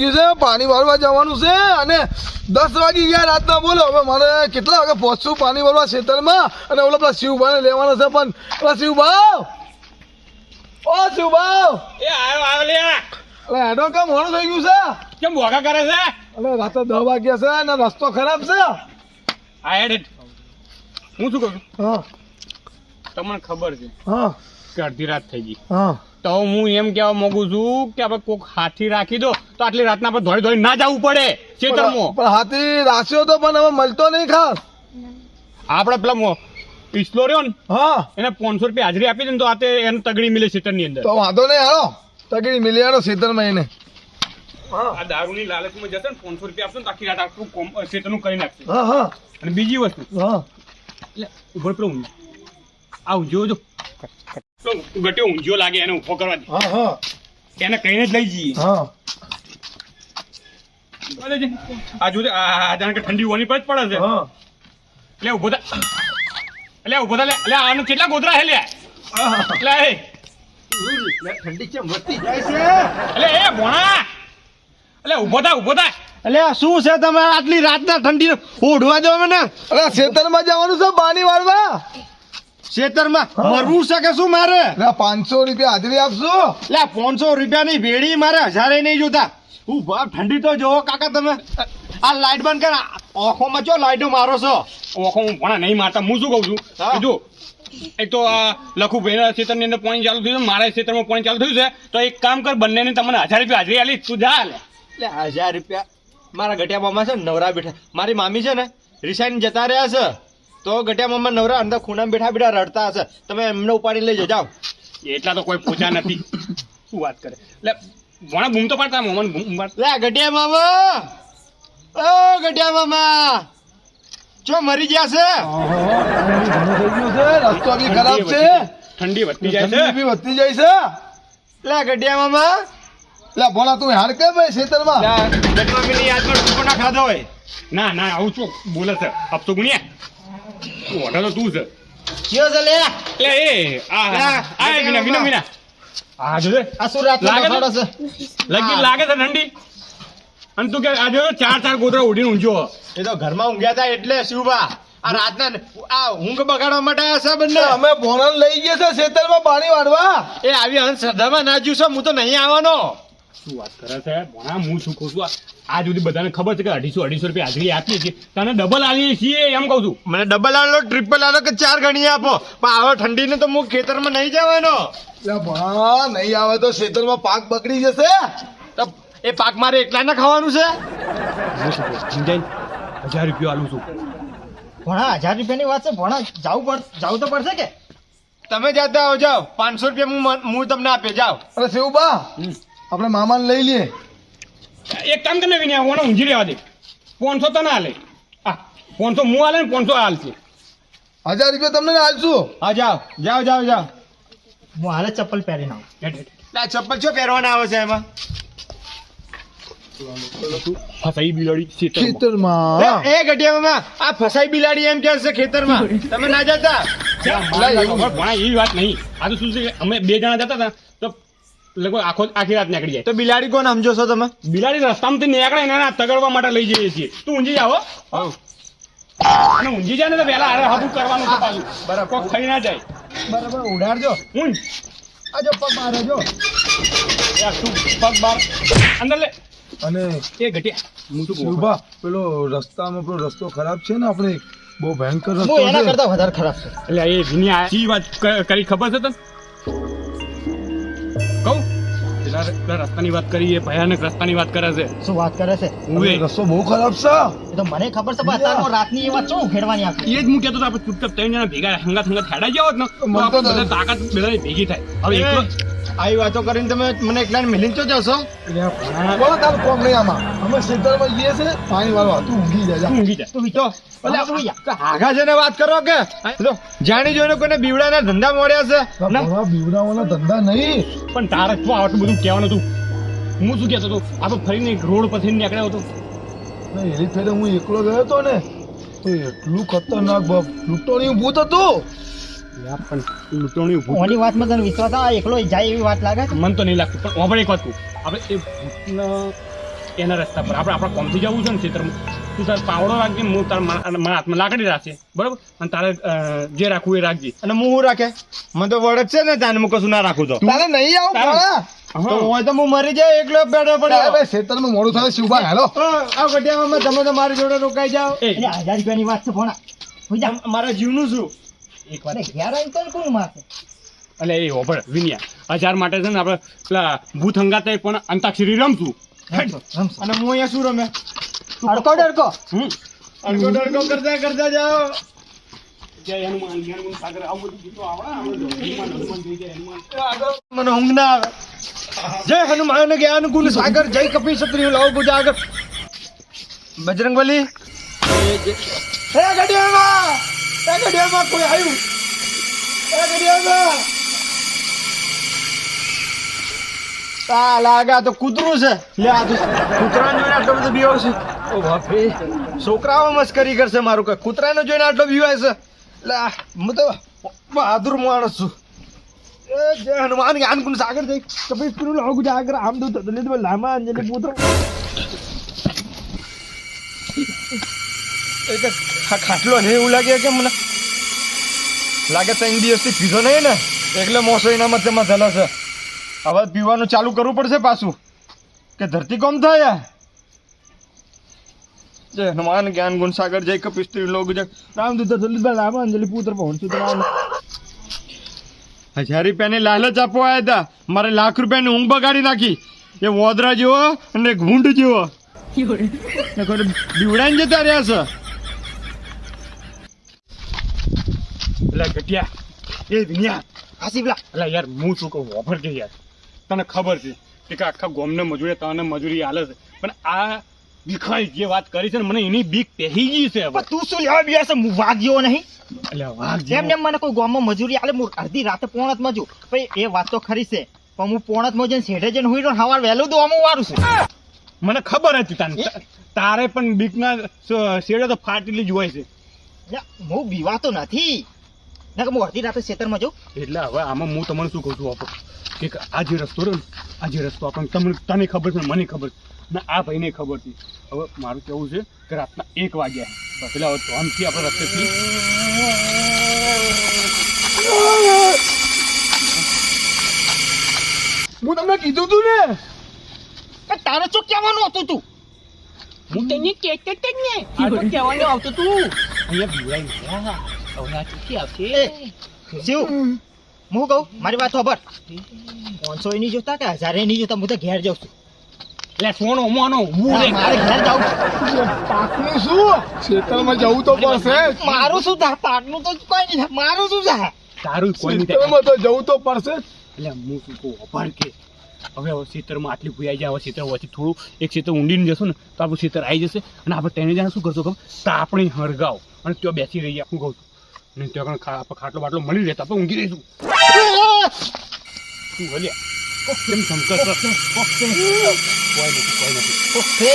ગયું છે પાણી ભરવા જવાનું છે અને દસ વાગી ગયા રાતના બોલો. હવે મારે કેટલા વાગે પહોંચશું પાણી ભરવા ખેતરમાં? અને ઓલો પેલા શિવભાઈને લેવાનો છે પણ. પેલા શિવભાવ! ઓ શિવભાવ! એ આયો આયો લે અરે હેડો કેમ મોડું થઈ ગયું છે? કેમ ભોગા કરે છે? અરે રાતે દસ વાગ્યા છે અને રસ્તો ખરાબ છે. આ હેડ. હું શું કહું છું? હા. તમને ખબર છે. હા. કે અડધી રાત થઈ ગઈ. હા. તો હું એમ કહેવા માંગુ છું કે આપણે કોક હાથી રાખી દો તો આટલી રાતના પર ધોળી ધોળી ના જવું પડે ખેતરમાં પણ હાથી રાખ્યો તો પણ હવે મળતો નહીં ખાસ. આપણે પેલા મો- પિછલો રહ્યો ને હા. એને પાંચસો રૂપિયા હાજરી આપી દે ને તો આતે એને તગડી મિલે ખેતરની અંદર. તો વાંધો નહીં હાલો. તગડી મિલે હાલો ખેતરમાં એને. આ દારૂની લાલચમાં જશે ને પાંચસો રૂપિયા આપશો ને તો આખી રાત આખું કોમ- ખેતરનું કરી નાખશે. હા હા. અને બીજી વસ્તુ. હા. એટલે ઊભો પેલો ઊંઝ આ ઊંઝો જો પેલો લાગે એને ઊભો કરવા દે હા હા. એને કહીને જ લઈ જઈએ. હા. આ જોજે આ આ જાણે કે ઠંડી હોવાની પર જ પડે છે. હા. એટલે ઊભો થા. એટલે ઊભો થા. એટલે આનું કેટલા ગોદરા હે લે? એટલે ઠંડી કેમ વધતી જાય છે? એટલે એ ભોણા એટલે ઊભો થા ઊભો થા. એટલે આ શું છે તમે આટલી રાતના ઠંડી ઓઢવા દો મને? અરે ખેતરમાં જવાનું છે પાણી વાળવા? ખેતરમાં મરવું છે કે શું મારે? પાંચસો રૂપિયા હાજરી આપશો? એટલે પાંચસો રૂપિયાની ભેડી મારે હજારે નહીં જોતા. હું બાપ ઠંડી તો જોવો કાકા તમે. આ લાઈટ બંધ કર આંખોમાં ચો લાઈટો મારો છો? ઓખો હું ભણા નહીં મારતા હું શું કહું છું? હા. કીધું એક તો આ લખું ભાઈના ક્ષેત્રની અંદર પાણી ચાલુ થયું છે મારા ક્ષેત્રમાં પાણી ચાલુ થયું છે તો એક કામ કર બંનેને તમને હજાર રૂપિયા હાજરી આલી તું જા લે. એટલે હજાર રૂપિયા. મારા ગટિયા મામા છે નવરા બેઠા. મારી મામી છે ને રિસાઈન જતા રહ્યા છે. તો ગટિયા મમ્મા નવરા અંદર ખૂણામાં બેઠા બેઠા રડતા હશે. તમે એમને ઉપાડી લઈ જાઓ. એટલા તો કોઈ પૂજા નથી. શું વાત કરે? એટલે વણા બૂમ તો પાડતા મોમન બૂમ પાડ. લે ગટિયા મામા ઓ ગટિયા મામા જો મરી ગયા છે. ઘણું થઈ ગયું છે રસ્તો બી ખરાબ છે. ઠંડી વધતી જાય ઠંડી છે બી વધતી જાય છે. લે ગટિયા મામા લે બોલા તું હાર કે ભાઈ ખેતરમાં? જન્મામીની યાદમાં ટૂંકો ના ખાધો હોય. ના ના આવું શું બોલે છે? હપ્તો ગુણ્યા તું તો તું છે કયો છે લે એટલે એ આ આ વિના વિના વિના આ જોજે આ શું રાત લાગે છે? છે લગી લાગે છે ઠંડી અને તું કે આજે જો ચાર ચાર ગોદરા ઉડીને ઊંઝો એ તો ઘરમાં ઊંઘ્યા હતા એટલે શિવબા આ રાતના આ ઊંઘ બગાડવા માટે આ છે બંને. અમે ભોળાને લઈ ગયા છે શેતલમાં પાણી વાળવા. એ આવી અંધશ્રદ્ધામાં ના જ્યું છે હું તો નહીં આવવાનો. શું વાત કરે છે? ભણા હું શું કહું છું? આ- સુધી બધાને ખબર છે કે અઢીસો અઢીસો રૂપિયા હાજરી આપીએ છીએ. તને ડબલ આલીએ છીએ એમ કહું છું. મને ડબલ આલો ટ્રિપલ આલો કે ચાર ગણી આપો. પણ આવો ઠંડીને તો હું ખેતરમાં નહીં જવાનો. ભણા નહીં આવે તો ખેતરમાં પાક બગડી જશે. તો એ પાક મારે એકલાને ખાવાનું છે? હજાર રૂપિયા આલું છું. ભણા હજાર રૂપિયાની વાત છે. ભણા જાવું પડ જવું તો પડશે કે? તમે જાતા આવો જાઓ. પાંચસો રૂપિયા હું મન- હું તમને આપે જાઓ. અરે શિવબા આપણે મામાને લઈ લઈએ. એક કામ કરીને વિનય ઓને ઊંઘી રહેવા દે. પાંચસો તને હાલે આ પાંચસો હું હાલે ને પાંચસો હાલશે હજાર રૂપિયા તમને હાલશું હા જાઓ. જાઓ જાઓ જાઓ. હું હાલે ચપ્પલ પહેરીને આવું. આ ચપ્પલ છો પહેરવાના આવે છે એમાં? ફસાઈ બિલાડી ખેતરમાં. એ ગઢિયામાં આ ફસાઈ બિલાડી એમ કે છે ખેતરમાં. તમે ના જતા? ભણા એવી વાત નહીં. આ તો શું છે અમે બે જણા જતા હતા. લગભગ આખો આખી રાત નીકળી જાય. તો બિલાડી કોણ સમજો છો તમે? બિલાડી રસ્તામાંથી નીકળે ને એના તગડવા માટે લઈ જઈએ છીએ. તું ઊંઘી જાવ અને ઊંઘી જાય ને તો પહેલા હારે હાબુ કરવાનું છે પાછું. બરાબર. કોક ખાઈ ના જાય. બરાબર ઉડાડજો. ઊંઘ. આજો પગ મારે જો યાર તું પગ બાર. અંદર લે. અને એ ઘટિયા. હું તો ઊભા. પેલો રસ્તામાં પેલો રસ્તો ખરાબ છે ને આપણે? બહુ ભયંકર રસ્તો એના કરતા વધારે ખરાબ છે. એટલે એ વિની આ વાત કરી ખબર છે તને? કહું? પેલા રસ્તાની વાત કરી એ ભયાનક રસ્તાની વાત કરે છે. શું વાત કરે છે? રસ્તો બહુ ખરાબ છે. એ તો મને ખબર છે પણ અત્યારમાં રાતની એ વાત શું ઉખેડવાની આપી એ જ હું કહેતો આપણે ચૂપચાપ ત્રણ જણા ભેગા હંગાત હંગાત હેડા જાવ ને. તો આપણે બધા તાકાત બધાની ભેગી થાય. હવે એકલો આવી વાતો કરીને તમે મને એકલા મિલિંગ તો જશો? બોલો તારું કોમ નહીં આમાં. અમે ખેતરમાં જઈએ છે પાણી વાળવા. તું ઊંઘી જા જા. ઊંઘી જા. તું ભલે આગા છે ને વાત કરો કે? જાણી જોઈને કોઈને બીવડાના ધંધા મળ્યા છે. બીવડાઓના ધંધા નહીં. પણ તારે શું આટલું બધું કહેવાનું હતું? હું શું કહેતો હતો? આપણે ફરીને એક રોડ પરથી નીકળ્યો હતો. એની ફેરે હું એકલો ગયો હતો ને. તો એટલું ખતરનાક બાપ લૂંટોણી ભૂત હતું. પણ લૂંટણી ઓની વાતમાં તને વિશ્વાસ આવે? એકલો જાય એવી વાત લાગે છે? મન તો નહીં લાગતું. પણ આપણે એક વાત આપણે એ એના રસ્તા પર. આપણે આપણા કોમથી જવું છે ને ક્ષેત્રમાં? તું તાર પાવડો રાખજે હું તાર મારા હાથમાં લાકડી રાખશે બરાબર? અને તારે જે રાખવું એ રાખજે. અને હું શું રાખે? મને તો વડત છે ને ત્યાં હું કશું ના રાખું તો. તારે નહીં આવું તો હોય તો હું મરી જાય એકલો બેઠો પડે પડ્યો ભાઈ મોડું થાય શું હાલો. આ ગઢિયામાં તમે તો મારી જોડે રોકાઈ જાઓ. એ. હજાર રૂપિયાની વાત છે ભણા મારા જીવનું શું? એક વાત કોણ એટલે એ હોભળ વિનિયા હજાર માટે છે ને આપણે પેલા ભૂત હંગાતે પણ અંતાક્ષરી રમશું. અને હું અહીંયા શું રમે? અડકો ડરકો અડકો ડડકો કરતા કરતા જાઓ. જય હનુમાન જય હનુમાન સાગર આવું બધું ગીતો આવડે? આપણે જો. હનુમાન હનુમાન જય જય હનુમાન. મને ઊંઘ ના આવે. જય હનુમાન જ્ઞાન ગુણ સાગર જય કપી ક્ષત્રિય લાવ ગુજાગર બજરંગબલી? એ એ ગઢિયામાં કોઈ આવ્યું એ લાગા તો કરશે મારું કઈ કૂતરાને જોઈને આટલો બીવાય છે લા હું તો બહાદુર માણસ છું એ હનુમાન જ્ઞાન ગુણ સાગર કપી ક્ષત્રિય લાવ ગુજાગર આમ લામા અંજલિ પુત્ર ખાટલો હે એવું લાગે કે મને લાગે ત્રણ દિવસથી પીધો નહીં ને? એટલે મોસો એના મધ્યમાં થયેલો છે. હવે પીવાનું ચાલુ કરવું પડશે પાછું. કે ધરતી કોમ થાય? જય હનુમાન જ્ઞાન ગુણ સાગર જય કપિસ્ત્રી લોગ જય રામદૂત દલિત લામા અંજલિ પુત્ર રામ. હજાર રૂપિયાની લાલચ આપવા આવ્યા હતા. મારે લાખ રૂપિયાની ઊંઘ બગાડી નાખી. એ વોદરા જેવો અને ભૂંડ જેવો. ને બીવડાઈને જતા રહ્યા છે. એટલે ગટિયા એ દુનિયા. હાસી પેલા. એટલે યાર હું શું કહું ઓફર કે યાર. તને ખબર છે કે આખા ગોમને મજૂરી તને મજૂરી હાલે છે. પણ આ ભીખાઈ જે વાત કરી છે ને મને એની બીક પહેરી ગઈ છે હવે. તું શું લેવા બિયા છે હું વાગ્યો નહીં. એટલે વાગ જેમ જેમ મને કોઈ ગામમાં મજૂરી આલે હું અડધી રાતે પોણતમાં મજુ ભાઈ એ વાત તો ખરી છે. પણ હું પોણતમાં જઈને શેઠે જઈને હુઈ રહ્યો સવાર વહેલું દોવામાં વારું છું. મને ખબર હતી તને. તારે પણ બીકના શેડે તો ફાટેલી જ હોય છે. હું હું બીવાતો નથી. ના કે હું અડધી રાતે ખેતરમાં જાઉં. એટલે હવે આમાં હું તમને શું કહું છું આપો કે આ જે રસ્તો રહ્યો આ જે રસ્તો આપણને તમને તને ખબર છે ને મને ખબર છે. ને આ ભાઈને ખબર છે. હવે મારું કેવું છે કે રાતના એક વાગ્યા એટલે હવે ધોનથી આપણે રસ્તેથી હું તમને કીધું તું ને? તારે શું કહેવાનું હતું તું? હું તને કહેતો જ ને કહેવાનું આવતું તું. અહીંયા બીવાઈ ગયા. હવે ચૂકી આવશે શિવ હું કહું મારી વાત ખબર પાંચસો નહીં જોતા કે હજારે નહીં જોતા હું તો ઘેર જાઉં છું. એટલે સોનો મોનો હું રે મારે ઘેર જાઉં. પાકનું શું? ખેતરમાં જવું તો પડશે. મારું શું થાય? પાકનું તો કોઈ નહીં મારું શું થાય? તારું કોઈ નહીં ખેતરમાં તો જવું તો પડશે. એટલે હું શું કહું અભાર કે. હવે હવે ક્ષેત્રમાં આટલી ભૂયાઈ જાય હવે ક્ષેત્ર વચ્ચે થોડું એક ચિત્ર ઊંડીને જશો ને તો આપણું ક્ષેત્ર આવી જશે. અને આપણે તેને જાણે શું કરશો ખબર? તાપણી હળગાવ. અને ત્યાં બેસી રહી જાય હું કહું છું અને ત્યાં આગળ આપણે ખાટલો બાટલો મળી રહેતા આપણે ઊંઘી રહીશું. તું ભલ્યા કેમ સમકર કોઈ નથી કોઈ નથી. ઓકે.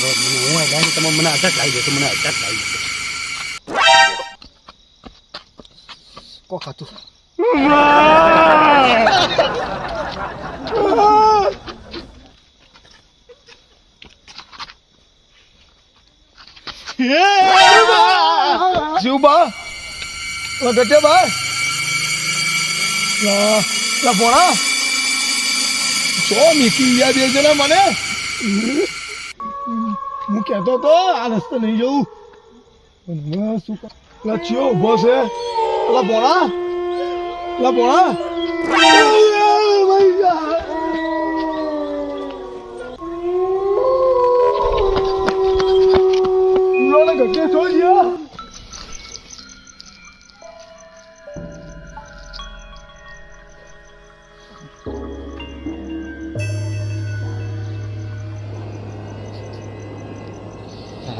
મને હું આ લાગે તમે મને અટક લાવી જશે મને અટક લાવી જશે. કોક હતું. શિવબા ઓ ગટેબા લા ભોળા સો મીકી ગયા બે જણા મને હું કહેતો તો આ રસ્તે નહીં જવું પણ શું લા ચિયો ઊભો છે લા ભોળા લા ભોળા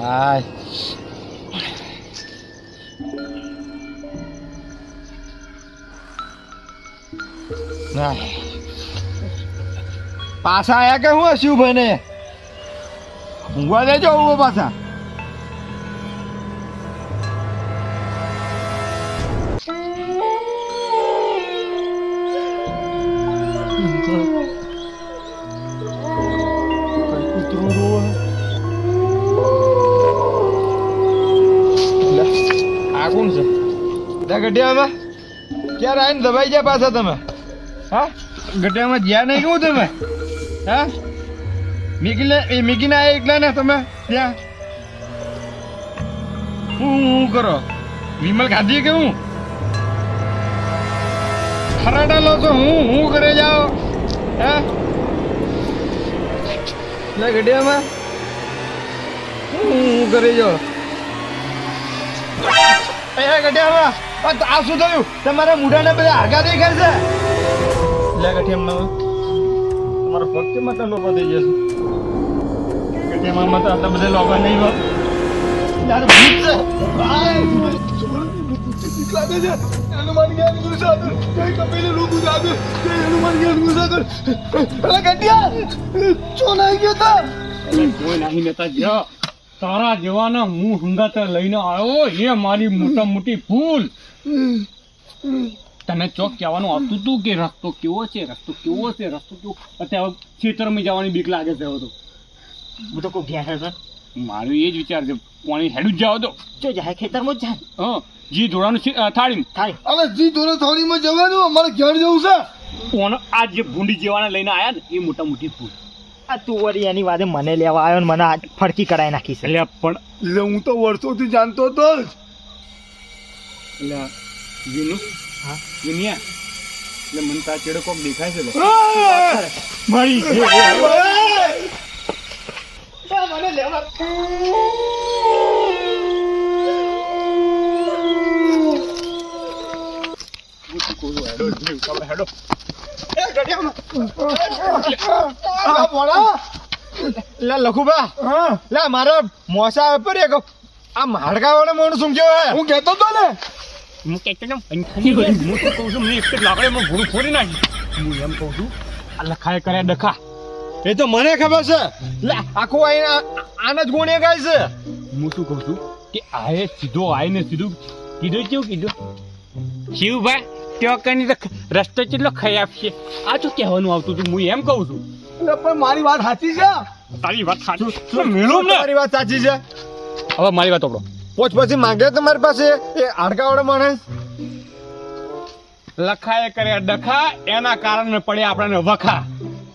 હાય ના પાછા આયા કે હું શિવભાઈ ને ઊંઘવા દેજો ઊભો પાછા કૂતરું ગઢિયામાં? ક્યારે આવીને દબાઈ ગયા પાછા તમે? હા? ગઢિયામાં જ્યાં નહીં કેવું તમે? હા? મીકીને એ મીકીને આવ્યા એકલા ને તમે? ત્યાં? હું હું કરો? વિમલ ખાધી કે હું? ખરાટા લો છો, હું હું કરે જાઓ? હે? એટલે ગઢિયામાં? હું હું કરે જાઓ. અહીંયા ગઢિયામાં? આ શું થયું? તમારા મૂઢાને બધા આગા દેખાય છે? લે ગઢિયામાં તમારો ભક્તિ માટે લોકો થઈ જશે ગઢિયામાં તો આટલા બધા લોકો નહીં હોય યાર ભૂત છે. હનુમાન જ્ઞાન ગુરુ જય કપિલ લોકો સાગર જય હનુમાન જ્ઞાન ગુરુ સાગર અરે નહીં ગયો તા? કોઈ નહીં નેતા જ્યાં તારા જેવાના હું હંગાતા લઈને આવ્યો એ મારી મોટા મોટી ભૂલ. તને ચોક કહેવાનું આવતું હતું કે રસ્તો કેવો છે? રસ્તો કેવો છે? રસ્તો કેવો? અત્યારે ખેતરમાં જવાની બીક લાગે છે તો. હું તો કોઈ ગયા છે મારું એ જ વિચાર છે પાણી હેડું જ જાવ તો જો જાય ખેતરમાં જ જાય હા જી ધોળાનું થાળી થાળી. અરે જી ધોરણ થાળીમાં જવાનું અમારે ઘેર જવું છે. કોણ આ જે ભૂંડી જેવાને લઈને આયા ને એ મોટા મોટી ભૂલ આ તું વળી એની વાતે મને લેવા આવ્યો ને મને આ ફડકી કરાવી નાખી છે. એટલે પણ એટલે હું તો વર્ષોથી જાણતો હતો જ. એટલે વિનુ? હા? દુનિયા એટલે મને તા ચેડો કોક દેખાય છે લે. મળી હેડો આ ભોળા લે લખુબા. હા. લે મારા મોસા પર એક આ માડકા વાળા મોણ શું કેવાય હું કહેતો તો ને. હું કહેતો હું તો કહું છું મને એક જ લાકડીમાં ભૂરું ફોડી નાખી. હું એમ કહું છું આ લખાય કર્યા ડખા. એ તો મને ખબર છે. લે આખો આને જ ગુણે ગાય છે. હું શું કહું છું કે આએ સીધો આઈને સીધું કીધું કેવું કીધું? શિવભાઈ ત્યાં તો રસ્તો કેટલો ખરાબ છે. આ શું કહેવાનું આવતું હતું હું એમ કહું છું. પણ મારી વાત સાચી છે? તારી વાત સાચી. મેળો ને? તમારી વાત સાચી છે? હવે મારી વાત આપણો પોચ પછી માંગે તમારી પાસે? એ હાડકાવાળો માણસ? લખાએ કર્યા ડખા એના કારણે પડે આપણને વખા.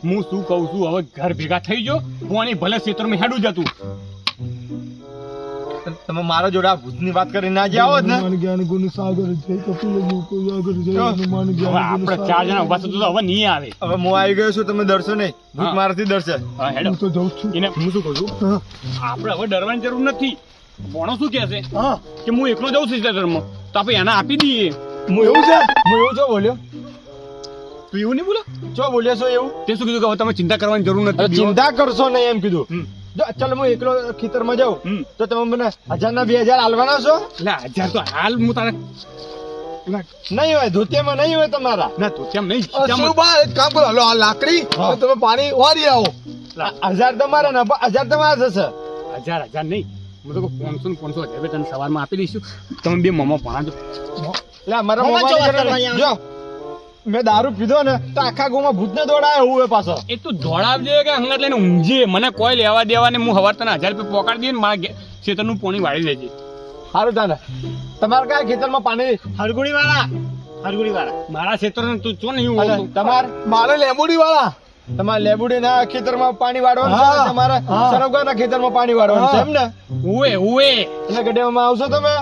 હું શું કહું છું હવે ઘર ભેગા થઈ ગયો આની ભલે ક્ષેત્રમાં હેડું જતું. તમે મારા જોડે આ ભૂતની વાત કરી ના જાઓ જ ને. જ્ઞાન ગુણ સાગર જય કપિલ લોકો સાગર જય હનુમાન જ્ઞાન આપણે ચાર જણા ઊભા થતું તો હવે નહીં આવે. હવે હું આવી ગયો છું તમે ડરશો નહીં. ભૂત હા. મારાથી ડરશે. હા, હેડો. હું તો જઉં છું. એને હું શું કહું છું? આપણે હવે ડરવાની જરૂર નથી. ભણો શું કહે છે? હા. કે હું એકલો જાઉં છું ક્ષેત્રમાં તો આપણે એને આપી દઈએ. હું એવું છે? હું એવું છો બોલ્યો. તું એવું નહીં બોલો? જો બોલ્યો છો એવું? તે શું કીધું કે હવે તમે ચિંતા કરવાની જરૂર નથી. ચિંતા કરશો નહીં એમ કીધું. જો ચાલ હું એકલો ખેતરમાં જાઉં. તો તમે મને હજાર ના બે હજાર હાલવાના છો? એટલે હજાર તો હાલ હું તારે નહીં હોય ધોતિયામાં નહીં હોય તમારા. ના તું કેમ નહીં કેમ? એક કામ કરો હલો આ લાકડી. તમે પાણી વાળી આવો. હજાર તમારા ને હજાર તમારા જશે હજાર હજાર નહીં. હું તો પાંચસો ને પાંચસો હજાર રૂપિયા તને સવારમાં આપી દઈશું. તમે બે મમા ભણાજો લે મારા મોમાં જો મેં દારૂ પીધો ને તો આખા ગામમાં ભૂતને દોડાય હું પાછો. એ તું દોડાવજે કે હંગત લઈને ઊંઘજે? મને કોઈ લેવા દેવા ને હું હવાર તને હજાર રૂપિયા પોકાડી દઈએ ને મારા ખેતરનું પોણી વાળી લેજે. સારું તાને. તમારે કયા ખેતરમાં પાણી? હરગુડી વાળા હરગુડી વાળા મારા ખેતરને તું ચો નહીં તમાર મારે લેબુડી વાળા તમારે લેબુડીના ખેતરમાં પાણી વાળવાનું છે તમારા. સરવગાના ખેતરમાં પાણી વાળવાનું છે એમ ને? ઉવે ઉવે. એટલે ગઢિયામાં આવશો તમે?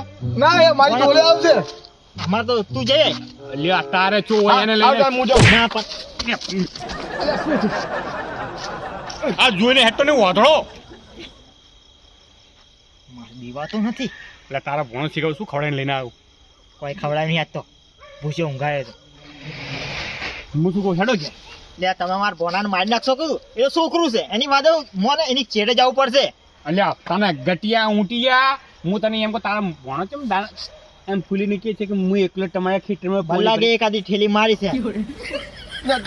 ના એ મારી જોડે આવશે. અમારે તો તું જઈએ લ્યો આ તારે ચો હોય એને આવતા લઈને. હું જાઉં. ના પણ આ જોઈને હેઠો ને વાંધળો દીવા તો નથી. એટલે તારા ભણો શીખવ શું ખવડાવીને લઈને આવ્યો કોઈ ખવડાવી નહીં આજ તો. ભૂસે ઊંઘાય તો. હું શું કહું હેડો કે લે તમે મારા ભોનાને મારી નાખશો કીધું એ છોકરું છે. એની વાદે મોને એની ચેડે જવું પડશે. અલ્યા તને ગટિયા ઊંટિયા હું તને એમ કહું તારા ભણો કેમ દાણ એમ ફૂલી નીકળે છે કે હું એકલો તમારા ખેતરમાં ભલ લાગે એકાદી ઠેલી મારી છે.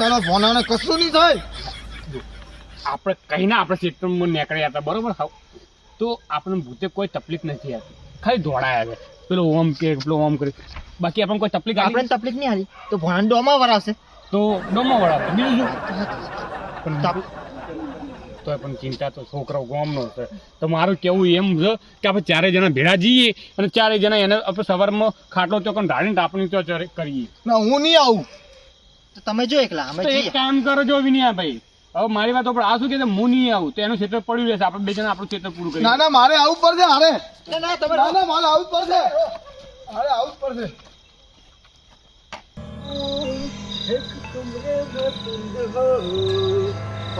તારા ભોનાને કશું નહીં થાય. આપણે કહીને આપણે ખેતરમાં નીકળ્યા હતા બરોબર? તો આપણને ભૂતે કોઈ તકલીફ નથી આવતી ખાલી દોડાયા છે. પેલો ઓમ કે પેલો ઓમ કરે. બાકી આપણને કોઈ તકલીફ આપણે આપણે તકલીફ નહીં આવી તો ભોણાને ડોમાં વરાવશે. તો ડોમા વળાવે બીજું શું? તો પણ ચિંતા તો છોકરો ગોમનો છે. તો મારું કેવું એમ છે કે આપણે ચારે જણા ભેળા જઈએ અને ચારે જણા એને આપણે સવારમાં ખાટલો ચોકન ઢાળીને ઢાપણી તો કરીએ. ના હું નહીં આવું. તો તમે જો એકલા અમે તો એક કામ કરો જો વિનિયા ભાઈ હવે મારી વાત આપણે આ શું કે હું નહીં આવું. તો એનું ક્ષેત્ર પડ્યું રહેશે. આપણે બે જણા આપણું ક્ષેત્ર પૂરું કરીએ. ના ના મારે આવું પડશે હારે ના ના તમે ના ના મારે આવું પડશે. અરે આવું પડશે. एक कमरे में बंद हो।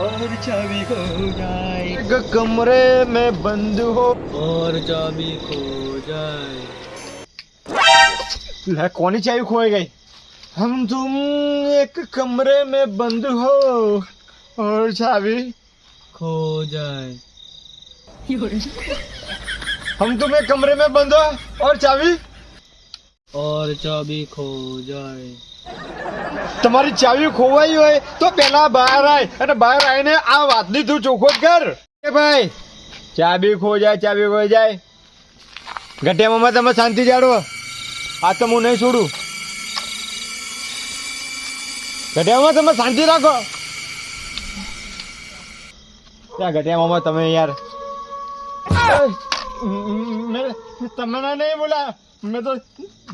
और चाबी खो जाए। एक कमरे में बंद हो। और चाबी खो जाए। ले कौन चाबी खोए गई? हम तुम एक कमरे में बंद हो और चाबी खो जाए। हम तुम एक कमरे में बंद हो और चाबी और चाबी खो जाए। તમારી ચાવી ખોવાઈ હોય તો પેલા બહાર આય અને બહાર આવીને આ વાતની તું ચોખ્ખો કર ભાઈ ચાબી ખો જાય ચાબી ખોઈ જાય ગટિયામાં તમે શાંતિ જાળવો આ તો હું નહીં છોડું ગઢિયામાં તમે શાંતિ રાખો ત્યાં ગઢિયામાં તમે યાર તમને નહીં બોલા મેં તો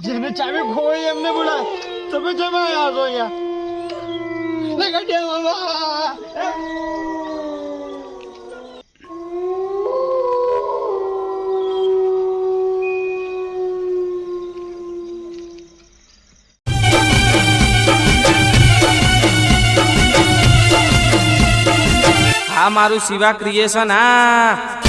જેને ચાવી ખોવાઈ એમને બોલા તમે કેમ આવ્યા છો અહીંયા આ મારું શિવા ક્રિએશન હા